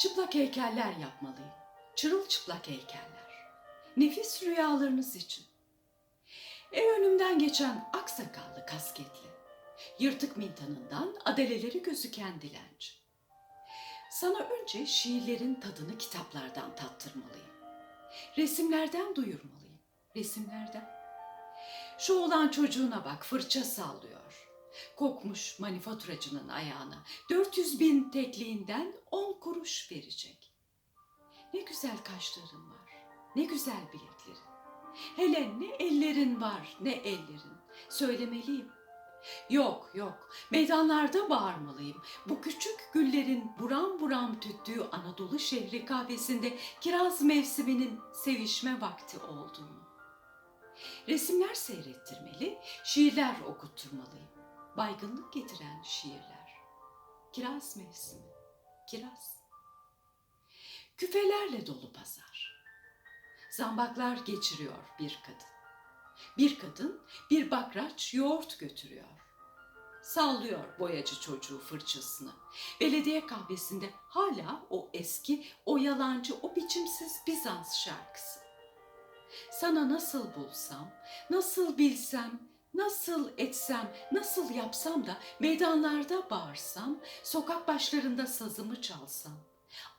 Çıplak heykeller yapmalıyım. Çırılçıplak heykeller. Nefis rüyalarınız için. Ev önümden geçen aksakallı kasketli, yırtık mintanından adeleleri gözüken dilenci. Sana önce şiirlerin tadını kitaplardan tattırmalıyım. Resimlerden duyurmalıyım. Resimlerden. Şu olan çocuğuna bak fırça sallıyor. Kokmuş manifaturacının ayağına 400 bin tekliğinden 10 kuruş verecek. Ne güzel kaşların var, ne güzel bileklerin. Hele ne ellerin var, ne ellerin. Söylemeliyim. Yok yok, meydanlarda bağırmalıyım. Bu küçük güllerin buram buram tüttüğü Anadolu şehri kahvesinde kiraz mevsiminin sevişme vakti olduğunu. Resimler seyrettirmeli, şiirler okutturmalıyım. Baygınlık getiren şiirler. Kiraz mevsimi, kiraz. Küfelerle dolu pazar. Zambaklar geçiriyor bir kadın. Bir kadın bir bakraç yoğurt götürüyor. Sallıyor boyacı çocuğu fırçasını. Belediye kahvesinde hala o eski, o yalancı, o biçimsiz Bizans şarkısı. Sana nasıl bulsam, nasıl bilsem, nasıl etsem, nasıl yapsam da meydanlarda bağırsam, sokak başlarında sazımı çalsam,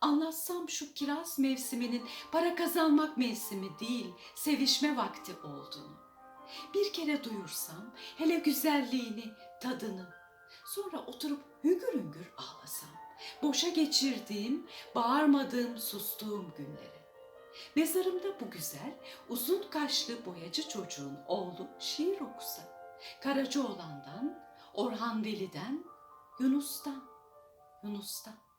anlatsam şu kiraz mevsiminin para kazanmak mevsimi değil, sevişme vakti olduğunu. Bir kere duyursam, hele güzelliğini, tadını, sonra oturup hüngür hüngür ağlasam, boşa geçirdiğim, bağırmadığım, sustuğum günlere. Mezarımda bu güzel, uzun kaşlı boyacı çocuğun oğlu şiir okusa. Karacaoğlan'dan, Orhan Veli'den, Yunus'tan, Yunus'tan.